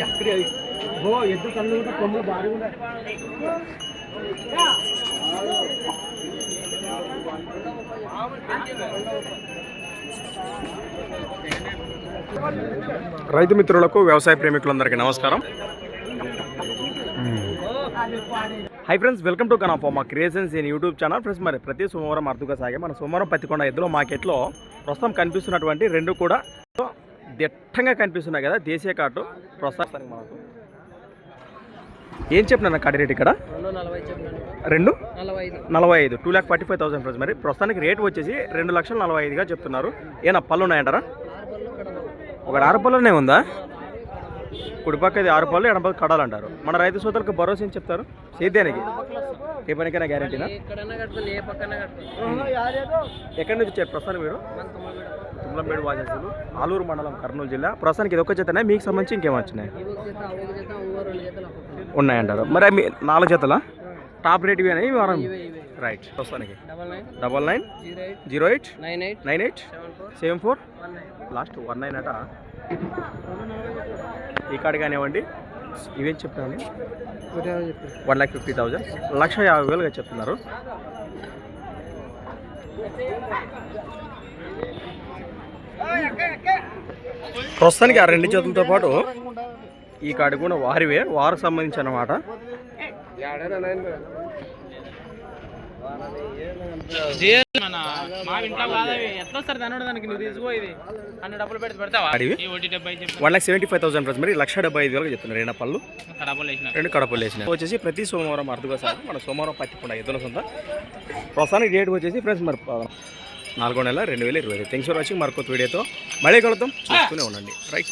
ఎద్దు కళ్ళు కొమ్ములు భారీ ఉన్నాయి. రైతు మిత్రులకు వ్యవసాయ ప్రేమికులందరికీ నమస్కారం. హై ఫ్రెండ్స్ వెల్కమ్ టు కనాఫో మా creations in YouTube channel friends మరి ప్రతి సోమవారం అర్థగా సాగే. మన సోమవారం పత్తికొండ ఎద్దుల మార్కెట్లో ప్రస్తుతం కనిపిస్తున్నటువంటి రెండు కూడా దిట్టంగా కనిపిస్తున్నాయి కదా దేశీయ కార్డు ప్రస్తుతానికి మనకు. ఏం చెప్పిన కాడి రేట్ ఇక్కడ? రెండు నలభై ఐదు two lakh forty five thousand friends మరి ప్రస్తుతానికి రేట్ వచ్చేసి రెండు లక్షల నలభై ఐదుగా చెప్తున్నారు. ఏనా పళ్ళు ఉన్నాయంటారా? ఒకటి ఆరు పళ్ళనే ఉందా? కుడిపక్క ఇది ఆరు పళ్ళు ఎడపక్క కడాలు అంటారు. మన రైతు సోదరులకు భరోసా ఏం చెప్తారు? సేద్యానికి. ఏ పనికైనా గ్యారంటీనా ఎక్కడి నుంచి వచ్చారు ప్రస్తుతానికి మీరు? తుమ్లంబేడు వాజస్సులు ఆలూరు మండలం కర్నూలు జిల్లా. ప్రస్తుతానికి ఇది ఒక్క చేతనే మీకు సంబంధించి ఇంకేం వచ్చినాయి? ఒక ఒక. ఉన్నాయంటారు. మరి మీ నాలుగు జతలా? టాప్ రేట్ ఇవి అనేవి రైట్ ప్రస్తుతానికి. Double nine zero eight nine eight nine eight seven four last one nine అట. ఈ కార్డు కానివ్వండి. ఇవేం చెప్తాను వన్ ల్యాక్ ఫిఫ్టీ థౌజండ్ లక్ష యాభై వేలుగా చెప్తున్నారు. ప్రస్తుతానికి ఆ రెండు చేతులతో పాటు ఈ కాడి కూడా వారివే. వారికి సంబంధించి అన్నమాట. One lakh seventy five thousand మరి లక్ష డెబ్బై ఐదు వేలుగా చెప్తున్నారు. రెండు పళ్ళు వేసిన. రెండు కడపలు వేసినాయి వచ్చేసి ప్రతి సోమవారం అర్థగా సార్. మన సోమవారం పత్తికుండా ఎద్దుల సొంత. ప్రస్తుతానికి డేట్ వచ్చేసి ఫ్రెండ్స్ మరి నాలుగో నెల రెండు వేల ఇరవై ఐదు. థ్యాంక్స్ ఫర్ వాచింగ్ మరొక వీడియోతో మళ్ళీ కలుద్దాం. చూస్తూనే ఉండండి. రైట్